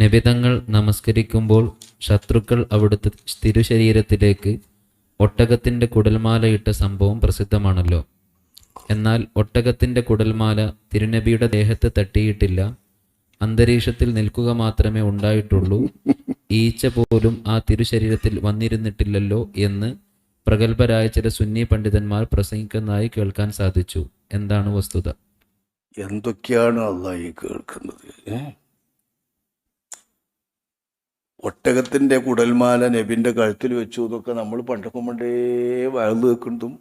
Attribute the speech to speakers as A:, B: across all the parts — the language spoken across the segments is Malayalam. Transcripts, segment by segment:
A: നിബിതങ്ങൾ നമസ്കരിക്കുമ്പോൾ ശത്രുക്കൾ അവിടുത്തെ തിരുശരീരത്തിലേക്ക് ഒട്ടകത്തിന്റെ കുടൽമാലയിട്ട സംഭവം പ്രസിദ്ധമാണല്ലോ. എന്നാൽ ഒട്ടകത്തിന്റെ കുടൽമാല തിരുനബിയുടെ ദേഹത്ത് തട്ടിയിട്ടില്ല. അന്തരീക്ഷത്തിൽ നിൽക്കുക മാത്രമേ ഉണ്ടായിട്ടുള്ളൂ. ഈച്ച പോലും ആ തിരുശരീരത്തിൽ വന്നിരുന്നിട്ടില്ലല്ലോ എന്ന് പ്രഗത്ഭരായ ചില സുന്നി പണ്ഡിതന്മാർ പ്രസംഗിക്കുന്നതായി കേൾക്കാൻ സാധിച്ചു. എന്താണ് വസ്തുത?
B: എന്തൊക്കെയാണ് അള്ളാഹി കേൾക്കുന്നത്? ഏ? ഒട്ടകത്തിന്റെ കുടൽമാല നബിന്റെ കഴുത്തിൽ വെച്ചു എന്നൊക്കെ നമ്മൾ പണ്ടൊക്കെ പണ്ടേ വളർന്നു വെക്കുന്നതും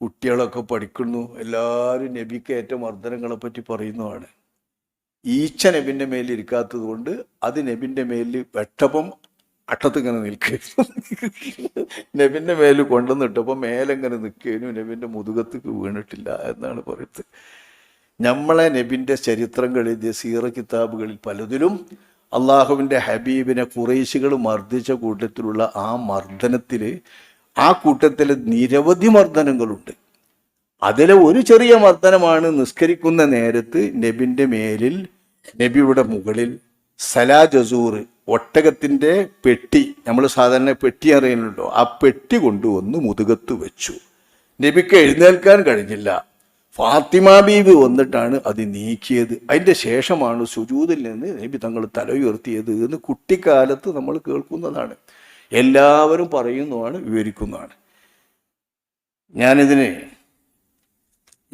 B: കുട്ടികളൊക്കെ പഠിക്കുന്നു. എല്ലാവരും നബിക്ക് ഏറ്റ മർദ്ദനങ്ങളെ പറ്റി പറയുന്നതാണ്. ഈച്ച നബിന്റെ മേലിൽ ഇരിക്കാത്തത് കൊണ്ട് അത് നബിന്റെ മേലിൽ വെട്ടപ്പം അട്ടത്തിങ്ങനെ നിൽക്കുന്നു. നബിന്റെ മേലിൽ കൊണ്ടുവന്നിട്ടപ്പോൾ മേലെങ്ങനെ നിൽക്കുകയും നബിന്റെ മുതുകത്തേക്ക് വീണിട്ടില്ല എന്നാണ് പറയുന്നത്. നമ്മളെ നബിന്റെ ചരിത്രങ്ങളിൽ സീറ കിതാബുകളിൽ പലതിലും അള്ളാഹുവിന്റെ ഹബീബിനെ കുറേശികൾ മർദ്ദിച്ച കൂട്ടത്തിലുള്ള ആ മർദ്ദനത്തിൽ ആ കൂട്ടത്തിൽ നിരവധി മർദ്ദനങ്ങളുണ്ട്. അതിലെ ഒരു ചെറിയ മർദ്ദനമാണ് നിസ്കരിക്കുന്ന നേരത്ത് നബിന്റെ മേലിൽ നബിയുടെ മുകളിൽ സലാ ജസൂർ ഒട്ടകത്തിന്റെ പെട്ടി നമ്മൾ സാധാരണ പെട്ടി അറിയുന്നുണ്ടോ? ആ പെട്ടി കൊണ്ടുവന്ന് മുതുകത്ത് വെച്ചു. നബിക്ക് എഴുന്നേൽക്കാൻ കഴിഞ്ഞില്ല. ഫാത്തിമ ബീബി വന്നിട്ടാണ് അത് നീക്കിയത്. അതിന്റെ ശേഷമാണ് സുജൂതിൽ നിന്ന് നബി തങ്ങൾ തല ഉയർത്തിയത് എന്ന് കുട്ടിക്കാലത്ത് നമ്മൾ കേൾക്കുന്നതാണ്. എല്ലാവരും പറയുന്നതാണ് വിവരിക്കുന്നതാണ്. ഞാനിതിന്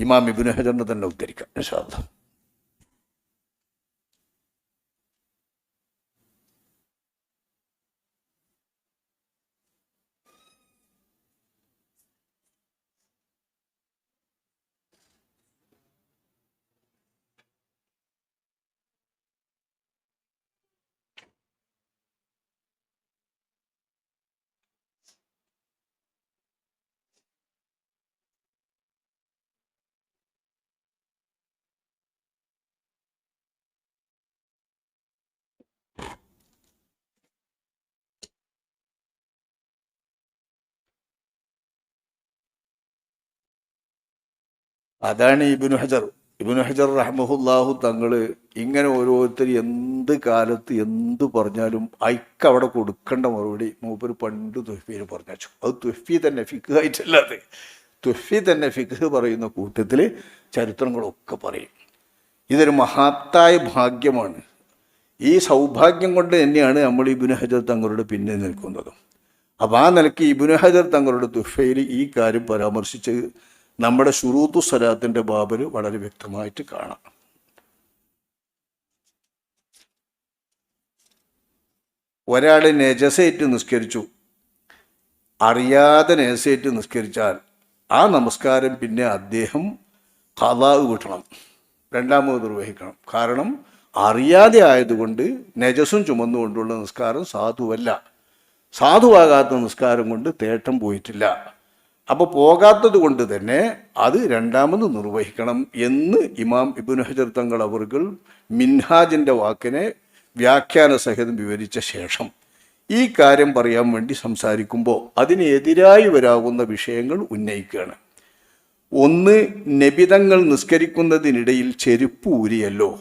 B: ഇമാം ഇബിന് തന്നെ ഉദ്ധരിക്കാം നിഷാദ അതാണ് ഇബിനു ഹജർ. ഇബിനു ഹജർ റഹ്മുല്ലാഹു തങ്ങൾ ഇങ്ങനെ ഓരോരുത്തർ എന്ത് കാലത്ത് എന്ത് പറഞ്ഞാലും അയക്ക് അവിടെ കൊടുക്കേണ്ട മറുപടി മൂപ്പര് പണ്ട് തുഫിയിൽ പറഞ്ഞു അത് തുഫി തന്നെ ഫിക്ക് ആയിട്ടല്ലാതെ തുഫി തന്നെ ഫിക്ക് പറയുന്ന കൂട്ടത്തിൽ ചരിത്രങ്ങളൊക്കെ പറയും. ഇതൊരു മഹത്തായ ഭാഗ്യമാണ്. ഈ സൗഭാഗ്യം കൊണ്ട് തന്നെയാണ് നമ്മൾ ഇബിനു ഹജർ തങ്ങളുടെ പിന്നിൽ നിൽക്കുന്നത്. അപ്പോൾ ആ നിലയ്ക്ക് ഇബിനു ഹജർ തങ്ങളുടെ തുഫയിൽ ഈ കാര്യം പരാമർശിച്ച് നമ്മുടെ ഷുറൂത്തു സലാത്തിന്റെ ബാബിൽ വളരെ വ്യക്തമായിട്ട് കാണാം. ഒരാൾ നെജസേറ്റ് നിസ്കരിച്ചു. അറിയാതെ നെജസേറ്റ് നിസ്കരിച്ചാൽ ആ നമസ്കാരം പിന്നെ അദ്ദേഹം കഥാവ് കിട്ടണം. രണ്ടാമത് നിർവഹിക്കണം. കാരണം അറിയാതെ ആയതുകൊണ്ട് നജസും ചുമന്നുകൊണ്ടുള്ള നിസ്കാരം സാധുവല്ല. സാധുവാകാത്ത നിസ്കാരം കൊണ്ട് തേട്ടം പോയിട്ടില്ല. അപ്പോൾ പോകാത്തത് കൊണ്ട് തന്നെ അത് രണ്ടാമത് നിർവഹിക്കണം എന്ന് ഇമാം ഇബുൻ ഹജർ തങ്ങൾ അവർകൾ മിൻഹാജിന്റെ വാക്കിനെ വ്യാഖ്യാന സഹിതം വിവരിച്ച ശേഷം ഈ കാര്യം പറയാൻ വേണ്ടി സംസാരിക്കുമ്പോൾ അതിനെതിരായി വരാവുന്ന വിഷയങ്ങൾ ഉന്നയിക്കുകയാണ്. ഒന്ന് നബിതങ്ങൾ നിസ്കരിക്കുന്നതിനിടയിൽ ചെരുപ്പ് ഊരിയല്ലോ.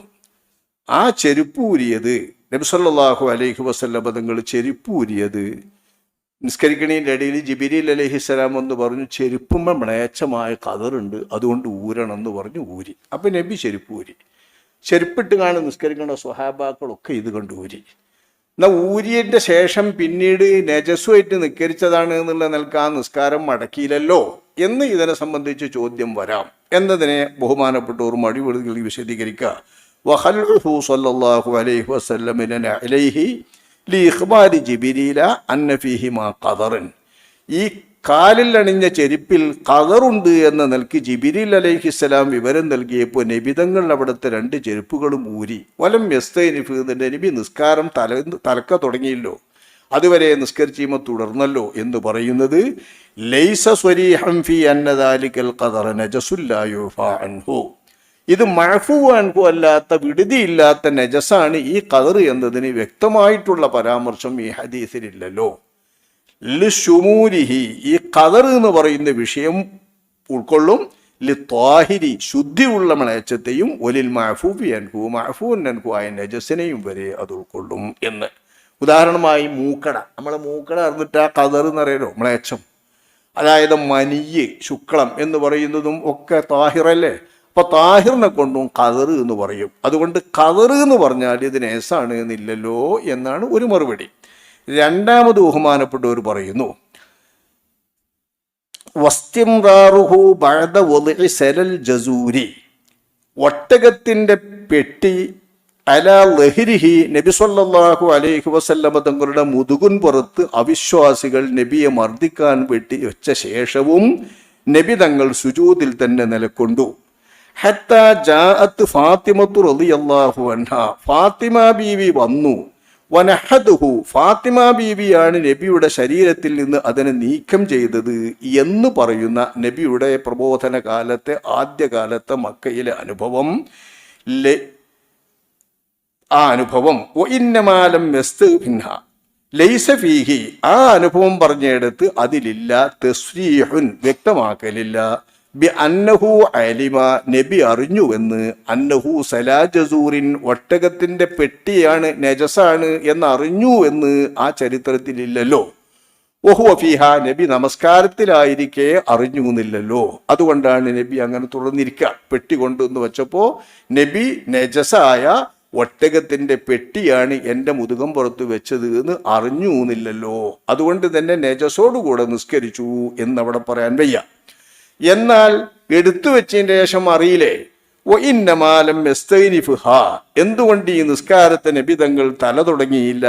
B: ആ ചെരുപ്പ് ഊരിയത് നബിസല്ലാഹു അലൈഹി വസല്ലം തങ്ങൾ ചെരുപ്പ് ഊരിയത് നിസ്കരിക്കണീന്റെ ഇടയിൽ ജിബിരിൽ അലഹിസ്സലാം എന്ന് പറഞ്ഞു ചെരുപ്പുമ്മ മ്ലേച്ഛമായ കതറുണ്ട്. അതുകൊണ്ട് ഊരണം എന്ന് പറഞ്ഞു ഊരി. അപ്പം നബി ചെരുപ്പ് ഊരി. ചെരുപ്പിട്ട് കാണും നിസ്കരിക്കേണ്ട സ്വഹാബാക്കളൊക്കെ ഇത് കണ്ട് ഊരി. എന്നാൽ ഊരിയതിന്റെ ശേഷം പിന്നീട് നജസ്സുമായിട്ട് നിസ്കരിച്ചതാണ് എന്നുള്ള നിലയ്ക്ക് ആ നിസ്കാരം മടക്കിയില്ലല്ലോ എന്ന് ഇതിനെ സംബന്ധിച്ച് ചോദ്യം വരാം. എന്നതിനെ ബഹുമാനപ്പെട്ടവർ മടിപൊളികളിൽ വിശദീകരിക്കുക. വഹൽഹു സല്ലാഹു അലൈഹി വസല്ലമിനെ അലൈഹി ലി ഇഖ്ബാരി ജിബിരീല അന്നഫിഹി മാ ഖദറൻ. ഈ കാലിൽ അണിഞ്ഞ ചെരുപ്പിൽ ഖദറുണ്ട് എന്ന നിലയ്ക്ക് ജിബിരിൽ അലൈഹിസ്സലാം വിവരം നൽകിയപ്പോൾ നബിതങ്ങൾ അവിടുത്തെ രണ്ട് ചെരുപ്പുകളും ഊരി. വലം യസ്തൈനിഫ് എന്നിട്ട് നബി നിസ്കാരം തല തലക്ക തുടങ്ങിയല്ലോ. അതുവരെ നിസ്കരിച്ചീമ തുടർന്നല്ലോ എന്ന് പറയുന്നത് ലൈസ സ്വരീഹം ഫി അന്നദാലിക്കൽ ഖദറ നജസുല്ലായുഫ അൻഹു. ഇത് മഴഫുവാൻ അല്ലാത്ത വിടുതിയില്ലാത്ത നജസാണ് ഈ കതർ എന്നതിന് വ്യക്തമായിട്ടുള്ള പരാമർശം ഈ ഹദീസിലില്ലല്ലോ. ലിഷുമൂരിഹി ഈ കതർ എന്ന് പറയുന്ന വിഷയം ഉൾക്കൊള്ളും ലി ത്വാഹിരി ശുദ്ധിയുള്ള മ്ലേച്ഛത്തെയും ഒലിൽ മഹഫൂബി അൻഹു മഹഫൂൻ അൻഹു ആയ നജസിനെയും വരെ അത് ഉൾക്കൊള്ളും എന്ന്. ഉദാഹരണമായി മൂക്കട. നമ്മളെ മൂക്കട അറിഞ്ഞിട്ട് ആ കതർ എന്നറിയാലോ? മ്ലേച്ഛം. അതായത് മനിയ് ശുക്ലം എന്ന് പറയുന്നതും ഒക്കെ താഹിറല്ലേ അപ്പൊ താഹിറിനെ കൊണ്ടും കതറ് എന്ന് പറയും. അതുകൊണ്ട് കതറ് എന്ന് പറഞ്ഞാൽ ഇത് നേസാണ് എന്നില്ലല്ലോ എന്നാണ് ഒരു മറുപടി. രണ്ടാമത് ബഹുമാനപ്പെട്ടവർ പറയുന്നു വസ്തിംറാറുഹു ബഅദ ഒലി സലൽ ജസൂരി. ഒട്ടകത്തിന്റെ പെട്ടി അല ലഹിരിഹി നബി സല്ലല്ലാഹു അലൈഹി വസല്ലമ തങ്ങളുടെ മുതുകുൻ പുറത്ത് അവിശ്വാസികൾ നബിയെ മർദ്ദിക്കാൻ വെട്ടി വെച്ച ശേഷവും നബി തങ്ങൾ സുജൂതിൽ തന്നെ നിലക്കൊണ്ടു. ഹത്ത ഫാത്തിമ ബീവി വന്നു. വനഹദുഹു. ഫാത്തിമ ബീവിയാണ് നബിയുടെ ശരീരത്തിൽ നിന്ന് അതിനെ നീക്കം ചെയ്തത് എന്ന് പറയുന്ന നബിയുടെ പ്രബോധന കാലത്തെ ആദ്യകാലത്തെ മക്കയിലെ അനുഭവം. ആ അനുഭവം. "വ ഇന്നമാലം ലൈസ ഫീഹി. ആ അനുഭവം പറഞ്ഞെടുത്ത് അതിലില്ല തസ്രീഹുൻ വ്യക്തമാക്കലില്ല. ബി അന്നഹു അലിമ നബി അറിഞ്ഞു എന്ന് അന്നഹു സലാജസൂറിൻ ഒട്ടകത്തിന്റെ പെട്ടിയാണ് നജസാണ് എന്ന് അറിഞ്ഞു എന്ന് ആ ചരിത്രത്തിലില്ലല്ലോ. ഓഹു ഫിഹ നബി നമസ്കാരത്തിലായിരിക്കെ അറിഞ്ഞു എന്നില്ലല്ലോ അതുകൊണ്ടാണ് നബി അങ്ങനെ തുറന്നിരിക്കുക പെട്ടി കൊണ്ടുവന്ന് വെച്ചപ്പോൾ നബി നജസായ ഒട്ടകത്തിന്റെ പെട്ടിയാണ് എന്റെ മുതുകം പുറത്ത് വെച്ചത് എന്ന് അറിഞ്ഞു എന്നില്ലല്ലോ അതുകൊണ്ട് തന്നെ നജസോടുകൂടെ നിസ്കരിച്ചു എന്നവിടെ പറയാൻ വയ്യ. എന്നാൽ എടുത്തു വെച്ചതിന് ശേഷം അറിയില്ലേ? ഒ ഇന്നമാലം എസ്തൈനിഫുഹ എന്തുകൊണ്ട് ഈ നിസ്കാരത്തെ നബിതങ്ങൾ തല തുടങ്ങിയില്ല?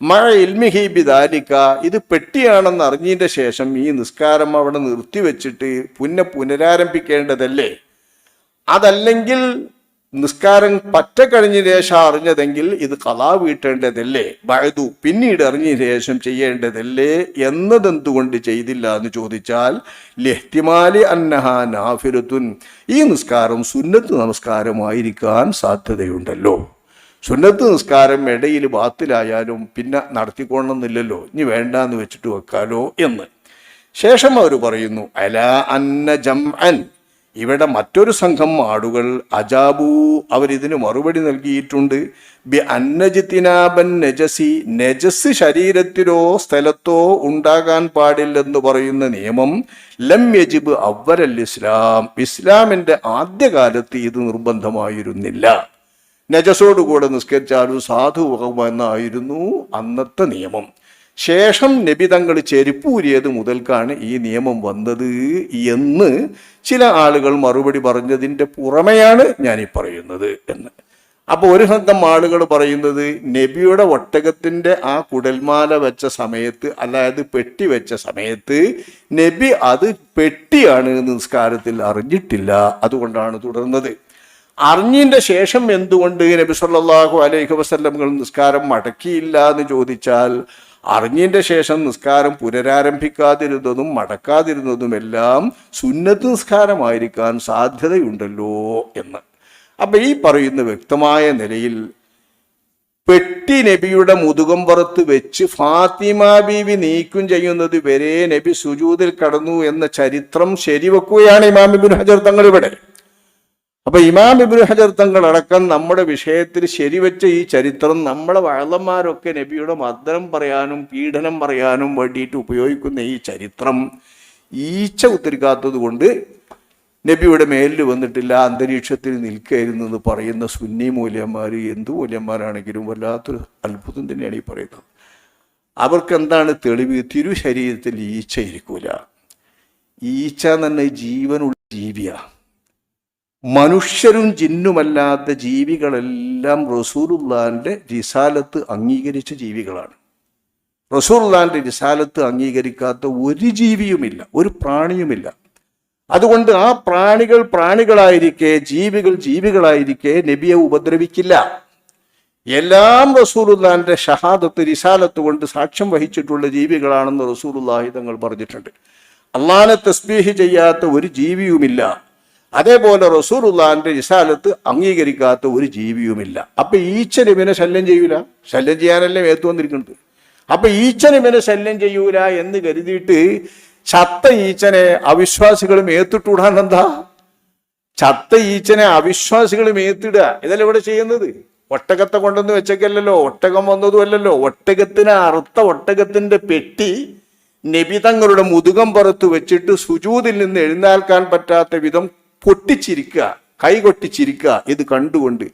B: മഴ ഇൽമിഹി ബിദാലിക്ക ഇത് പെട്ടിയാണെന്ന് അറിഞ്ഞതിന്റെ ശേഷം ഈ നിസ്കാരം അവിടെ നിർത്തിവെച്ചിട്ട് പുനഃ പുനരാരംഭിക്കേണ്ടതല്ലേ? അതല്ലെങ്കിൽ നിസ്കാരം പറ്റ കഴിഞ്ഞ ശേഷം അറിഞ്ഞതെങ്കിൽ ഇത് കലാ വീട്ടേണ്ടതല്ലേ? വഴുതു പിന്നീട് അറിഞ്ഞ ശേഷം ചെയ്യേണ്ടതല്ലേ? എന്നതെന്തുകൊണ്ട് ചെയ്തില്ല എന്ന് ചോദിച്ചാൽ ലഹ്തിമാലി അന്നഹ നാഫിരുത്തുൻ ഈ നിസ്കാരം സുന്നത്ത് നമസ്കാരമായിരിക്കാൻ സാധ്യതയുണ്ടല്ലോ. സുന്നത്ത് നിസ്കാരം ഇടയിൽ ബാത്തിലായാലും പിന്നെ നടത്തിക്കൊള്ളണമെന്നില്ലല്ലോ. ഇനി വേണ്ടാന്ന് വെച്ചിട്ട് വെക്കാലോ എന്ന്. ശേഷം അവർ പറയുന്നു അല അന്ന ജം അൻ ഇവിടെ മറ്റൊരു സംഘം ആടുകൾ അജാബു അവരിതിന് മറുപടി നൽകിയിട്ടുണ്ട്. ബി അന്നജിത്തിനാബൻ നജസി നജസ് ശരീരത്തിലോ സ്ഥലത്തോ ഉണ്ടാകാൻ പാടില്ലെന്ന് പറയുന്ന നിയമം ലം യജിബ് അവരൽ ഇസ്ലാം. ഇസ്ലാമിന്റെ ആദ്യകാലത്ത് ഇത് നിർബന്ധമായിരുന്നില്ല. നജസോടുകൂടെ നിസ്കരിച്ചാലും സാധുവാകുമെന്നായിരുന്നു അന്നത്തെ നിയമം. ശേഷം നബി തങ്ങൾ ചെരുപ്പൂരിയത് മുതൽക്കാണ് ഈ നിയമം വന്നത് എന്ന് ചില ആളുകൾ മറുപടി പറഞ്ഞതിന്റെ പുറമെയാണ് ഞാൻ ഈ പറയുന്നത് എന്ന്. അപ്പോൾ ഒരു സംഘം ആളുകൾ പറയുന്നത് നബിയുടെ ഒട്ടകത്തിന്റെ ആ കുടൽമാല വെച്ച സമയത്ത് അതായത് പെട്ടി വെച്ച സമയത്ത് നബി അത് പെട്ടിയാണ് നിസ്കാരത്തിൽ അറിഞ്ഞിട്ടില്ല. അതുകൊണ്ടാണ് തുടർന്നത്. അറിഞ്ഞതിന്റെ ശേഷം എന്തുകൊണ്ട് നബി സല്ലാഹു അലൈഹി വസല്ലമകൾ നിസ്കാരം മടക്കിയില്ല എന്ന് ചോദിച്ചാൽ അറിഞ്ഞതിന്റെ ശേഷം നിസ്കാരം പുനരാരംഭിക്കാതിരുന്നതും മടക്കാതിരുന്നതും എല്ലാം സുന്നത്ത് നിസ്കാരമായിരിക്കാൻ സാധ്യതയുണ്ടല്ലോ എന്ന്. അപ്പം ഈ പറയുന്ന വ്യക്തമായ നിലയിൽ പെട്ടി നബിയുടെ മുതുകം പുറത്ത് വെച്ച് ഫാത്തിമ ബീവി നീക്കും ചെയ്യുന്നത് വരെ നബി സുജൂതിൽ കടന്നു എന്ന ചരിത്രം ശരിവെക്കുകയാണ് ഇമാം ഇബ്നു ഹജർ തങ്ങൾ ഇവിടെ അപ്പൊ ഇമാം ഇബ്നു ഹജർ തങ്ങൾ അടക്കം നമ്മുടെ വിഷയത്തിൽ ശരിവെച്ച ഈ ചരിത്രം നമ്മളെ വള്ളന്മാരൊക്കെ നബിയുടെ മദ്രം പറയാനും പീഡനം പറയാനും വേണ്ടിയിട്ട് ഉപയോഗിക്കുന്ന ഈ ചരിത്രം ഈച്ച ഉത്തരിക്കാത്തത് കൊണ്ട് നബിയുടെ മേലിൽ വന്നിട്ടില്ല അന്തരീക്ഷത്തിൽ നിൽക്കായിരുന്നു എന്ന് പറയുന്ന സുന്നി മൂല്യന്മാർ എന്തു മൂല്യന്മാരാണെങ്കിലും വല്ലാത്തൊരു അത്ഭുതം തന്നെയാണ് ഈ പറയുന്നത്. അവർക്ക് എന്താണ് തെളിവ്? തിരു ശരീരത്തിൽ ഈച്ച ഇരിക്കൂല. ഈച്ച തന്നെ ജീവനുള്ള ജീവിയാണ് മനുഷ്യരും ജിന്നുമല്ലാത്ത ജീവികളെല്ലാം റസൂലുള്ളാന്റെ റിസാലത്ത് അംഗീകരിച്ച ജീവികളാണ്. റസൂലുള്ളാന്റെ റിസാലത്ത് അംഗീകരിക്കാത്ത ഒരു ജീവിയുമില്ല ഒരു പ്രാണിയുമില്ല. അതുകൊണ്ട് ആ പ്രാണികൾ പ്രാണികളായിരിക്കെ ജീവികൾ ജീവികളായിരിക്കെ നബിയെ ഉപദ്രവിക്കില്ല. എല്ലാം റസൂലുള്ളാന്റെ ഷഹാദത്ത് റിസാലത്ത് കൊണ്ട് സാക്ഷ്യം വഹിച്ചിട്ടുള്ള ജീവികളാണെന്ന് റസൂലുള്ളാഹി തങ്ങൾ പറഞ്ഞിട്ടുണ്ട്. അള്ളാനെ തസ്ബീഹ് ചെയ്യാത്ത ഒരു ജീവിയുമില്ല. അതേപോലെ റസൂറുല്ലാന്റെ ഇസാലത്ത് അംഗീകരിക്കാത്ത ഒരു ജീവിയുമില്ല. അപ്പൊ ഈച്ചനിമിനെ ശല്യം ചെയ്യൂല? ശല്യം ചെയ്യാനല്ലേ ഏത്തു വന്നിരിക്കുന്നത്? അപ്പൊ ഈച്ചനിമിനെ ശല്യം ചെയ്യൂല എന്ന് കരുതിയിട്ട് ചത്ത ഈച്ചനെ അവിശ്വാസികളും ഏത്തിട്ടൂടാൻ എന്താ? ചത്ത ഈച്ചനെ അവിശ്വാസികളും ഏത്തിടുക ഇതല്ല ഇവിടെ ചെയ്യുന്നത്? ഒട്ടകത്തെ കൊണ്ടൊന്നും വെച്ചേക്കല്ലല്ലോ. ഒട്ടകം വന്നതുമല്ലല്ലോ. ഒട്ടകത്തിന് അറുത്ത ഒട്ടകത്തിന്റെ പെട്ടി നിബിതങ്ങളുടെ മുതുകം പുറത്ത് വെച്ചിട്ട് സുജൂതിൽ നിന്ന് എഴുന്നേൽക്കാൻ പറ്റാത്ത വിധം പൊട്ടിച്ചിരിക്കുക കൈകൊട്ടിച്ചിരിക്കുക ഇത് കണ്ടുകൊണ്ട്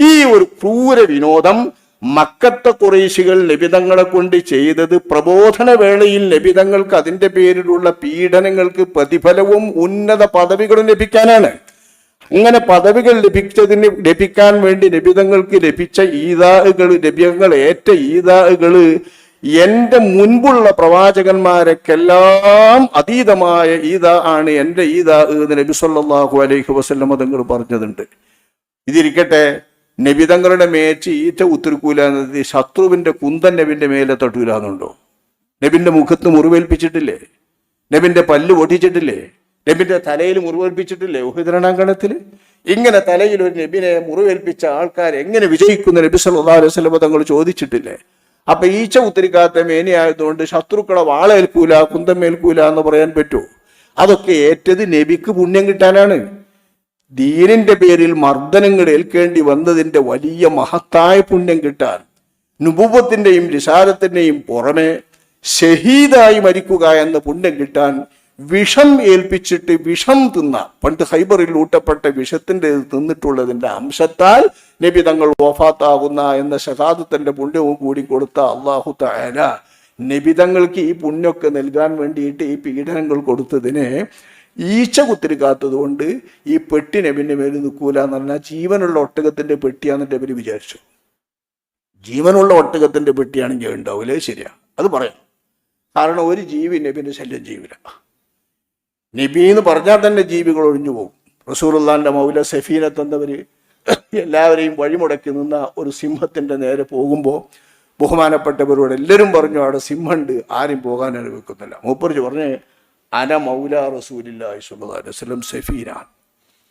B: ഈ ഒരു ക്രൂര വിനോദം മക്കത്ത കുറേശികൾ ലഭിതങ്ങളെ കൊണ്ട് ചെയ്തത് പ്രബോധന വേളയിൽ ലഭിതങ്ങൾക്ക് അതിന്റെ പേരിലുള്ള പീഡനങ്ങൾക്ക് പ്രതിഫലവും ഉന്നത പദവികളും ലഭിക്കാനാണ്. അങ്ങനെ പദവികൾ ലഭിച്ചതിന് ലഭിക്കാൻ വേണ്ടി ലഭിതങ്ങൾക്ക് ലഭിച്ച ഈതാകൾ ലഭ്യങ്ങൾ ഏറ്റ ഈതാകൾ എന്റെ മുൻപുള്ള പ്രവാചകന്മാരെക്കെല്ലാം അതീതമായ ഈദ ആണ് എന്റെ ഈദ എന്ന് നബി സല്ലാഹു അലൈഹി വസല്ലം തങ്ങൾ പറഞ്ഞതുണ്ട്. ഇതിരിക്കട്ടെ നബിതങ്ങളുടെ മേച്ച് ഈറ്റ ഉത്തിരിക്കൂല എന്നത് ശത്രുവിന്റെ കുന്തൻ നബിന്റെ മേലെ തട്ടൂലാന്നുണ്ടോ? നബിന്റെ മുഖത്ത് മുറിവേൽപ്പിച്ചിട്ടില്ലേ? നബിന്റെ പല്ല് പൊട്ടിച്ചിട്ടില്ലേ? നബിന്റെ തലയിൽ മുറിവേൽപ്പിച്ചിട്ടില്ലേ ഉഹിതരണാങ്കണത്തിൽ ഇങ്ങനെ തലയിൽ ഒരു നബിനെ മുറിവേൽപ്പിച്ച ആൾക്കാർ എങ്ങനെ വിജയിക്കുന്ന? നബി സല്ലല്ലാഹു അലൈഹി വസല്ലം തങ്ങൾ ചോദിച്ചിട്ടില്ലേ? അപ്പൊ ഈച്ച ഉത്തരിക്കാത്ത മേനിയായതുകൊണ്ട് ശത്രുക്കളെ വാളേൽക്കൂല കുന്തമേൽക്കൂല എന്ന് പറയാൻ പറ്റുമോ അതൊക്കെ ഏറ്റത് നബിക്ക് പുണ്യം കിട്ടാനാണ്. ദീനിന്റെ പേരിൽ മർദ്ദനങ്ങൾ ഏൽക്കേണ്ടി വന്നതിന്റെ വലിയ മഹത്തായ പുണ്യം കിട്ടാൻ. നുപൂപത്തിന്റെയും രിസാലത്തിന്റെയും പുറമെ ഷഹീദായി മരിക്കുക എന്ന പുണ്യം കിട്ടാൻ വിഷം ഏൽപ്പിച്ചിട്ട് വിഷം തിന്ന. പണ്ട് ഹൈബറിൽ ഊട്ടപ്പെട്ട വിഷത്തിന്റെ ഇത് തിന്നിട്ടുള്ളതിന്റെ അംശത്താൽ നബി തങ്ങൾ വഫാത്താകുന്ന എന്ന ഷഹാദത്തിന്റെ പുണ്യവും കൂടി കൊടുത്ത അള്ളാഹു തായാല നിബിതങ്ങൾക്ക് ഈ പുണ്യമൊക്കെ നൽകാൻ വേണ്ടിയിട്ട് ഈ പീഡനങ്ങൾ കൊടുത്തതിന് ഈച്ച കുത്തിരി കൊണ്ട് ഈ പെട്ടി നബിന്റെ മേൽ നിൽക്കൂല എന്ന് പറഞ്ഞാൽ ജീവനുള്ള ഒട്ടകത്തിന്റെ പെട്ടിയാന്ന് നബി വിചാരിച്ചു. ജീവനുള്ള ഒട്ടകത്തിന്റെ പെട്ടിയാണെങ്കിൽ ഉണ്ടാവില്ലേ ശരിയാ. അത് പറയാം. കാരണം ഒരു ജീവി നബിന്റെ ശല്യം ജീവില നബി എന്ന് പറഞ്ഞാൽ തന്നെ ജീവികൾ ഒഴിഞ്ഞു പോകും. റസൂറുല്ലാന്റെ മൗല സഫീനത്ത് തന്നവര് എല്ലാവരെയും വഴിമുടക്കി നിന്ന ഒരു സിംഹത്തിന്റെ നേരെ പോകുമ്പോൾ ബഹുമാനപ്പെട്ടവരോട് എല്ലാവരും പറഞ്ഞു അവിടെ സിംഹമുണ്ട് ആരും പോകാൻ അനുവദിക്കുന്നില്ല. മൂപ്പറിച്ച് പറഞ്ഞ് അന മൗല റസൂലില്ലാഹി സ്വല്ലല്ലാഹു അലൈഹി വസല്ലം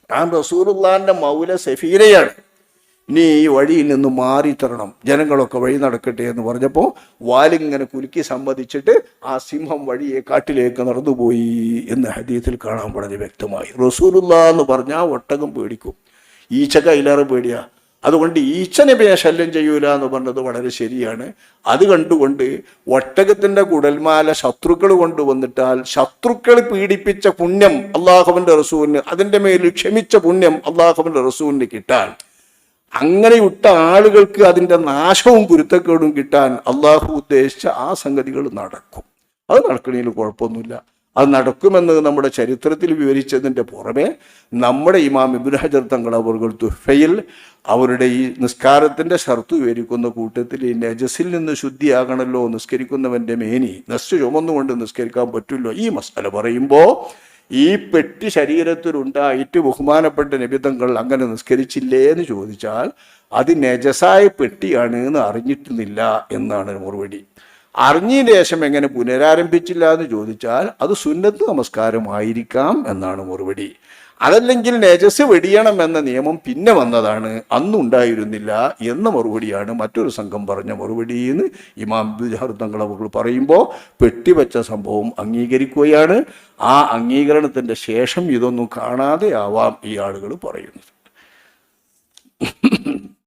B: ഞാൻ റസൂലുള്ളാന്റെ മൗല സഫീരയാണ്. നീ ഈ വഴിയിൽ നിന്ന് മാറി തരണം ജനങ്ങളൊക്കെ വഴി നടക്കട്ടെ എന്ന് പറഞ്ഞപ്പോൾ വാലിങ്ങനെ കുലുക്കി സമ്മതിച്ചിട്ട് ആ സിംഹം വഴിയെ കാട്ടിലേക്ക് നടന്നുപോയി എന്ന് ഹദീത്തിൽ കാണാൻ വളരെ വ്യക്തമായി. റസൂലുള്ള എന്ന് പറഞ്ഞാൽ ഒട്ടകം പേടിക്കും. ഈച്ച കൈലേറെ പേടിയാ. അതുകൊണ്ട് ഈച്ചനെ ശല്യം ചെയ്യൂല എന്ന് പറഞ്ഞത് വളരെ ശരിയാണ്. അത് കണ്ടുകൊണ്ട് ഒട്ടകത്തിന്റെ കുടൽമാല ശത്രുക്കൾ കൊണ്ടുവന്നിട്ടാൽ ശത്രുക്കൾ പീഡിപ്പിച്ച പുണ്യം അള്ളാഹുവിന്റെ റസൂലിന് അതിന്റെ മേലിൽ ക്ഷമിച്ച പുണ്യം അള്ളാഹുവിന്റെ റസൂലിന് കിട്ടാൻ. അങ്ങനെ വിട്ട ആളുകൾക്ക് അതിന്റെ നാശവും കുരുത്തക്കേടും കിട്ടാൻ അള്ളാഹു ഉദ്ദേശിച്ച ആ സംഗതികൾ നടക്കും. അത് നടക്കണതിൽ കുഴപ്പമൊന്നുമില്ല. അത് നടക്കുമെന്ന് നമ്മുടെ ചരിത്രത്തിൽ വിവരിച്ചതിന്റെ പുറമെ നമ്മുടെ ഇമാം ഇബ്നു ഹജർ തങ്ങൾ അവർക്ക് തുഫയിൽ അവരുടെ ഈ നിസ്കാരത്തിന്റെ ഷർത്ത് വിവരിക്കുന്ന കൂട്ടത്തിൽ ഈ നജസിൽ നിന്ന് ശുദ്ധിയാകണമല്ലോ നിസ്കരിക്കുന്നവന്റെ മേനി നസ് ചുമന്നുകൊണ്ട് നിസ്കരിക്കാൻ പറ്റുമല്ലോ ഈ മസാല പറയുമ്പോൾ ഈ പെട്ടി ശരീരത്തിലുണ്ടായിട്ട് ബഹുമാനപ്പെട്ട നിബിധങ്ങൾ അങ്ങനെ നിസ്കരിച്ചില്ലേ എന്ന് ചോദിച്ചാൽ അത് നജസായ പെട്ടിയാണ് എന്ന് അറിഞ്ഞിട്ടുന്നില്ല എന്നാണ് മറുപടി. അറിഞ്ഞതിന് ശേഷം എങ്ങനെ പുനരാരംഭിച്ചില്ല എന്ന് ചോദിച്ചാൽ അത് സുന്നത്ത് നമസ്കാരമായിരിക്കാം എന്നാണ് മറുപടി. അതല്ലെങ്കിൽ നേജസ് വെടിയണം എന്ന നിയമം പിന്നെ വന്നതാണ് അന്നുണ്ടായിരുന്നില്ല എന്ന മറുപടിയാണ് മറ്റൊരു സംഘം പറഞ്ഞ മറുപടി എന്ന് ഇമാം തങ്ങൾ അവർ പറയുമ്പോൾ പെട്ടിവെച്ച സംഭവം അംഗീകരിക്കുകയാണ്. ആ അംഗീകരണത്തിന്റെ ശേഷം ഇതൊന്നും കാണാതെ ആവാം ഈ ആളുകൾ പറയുന്നത്.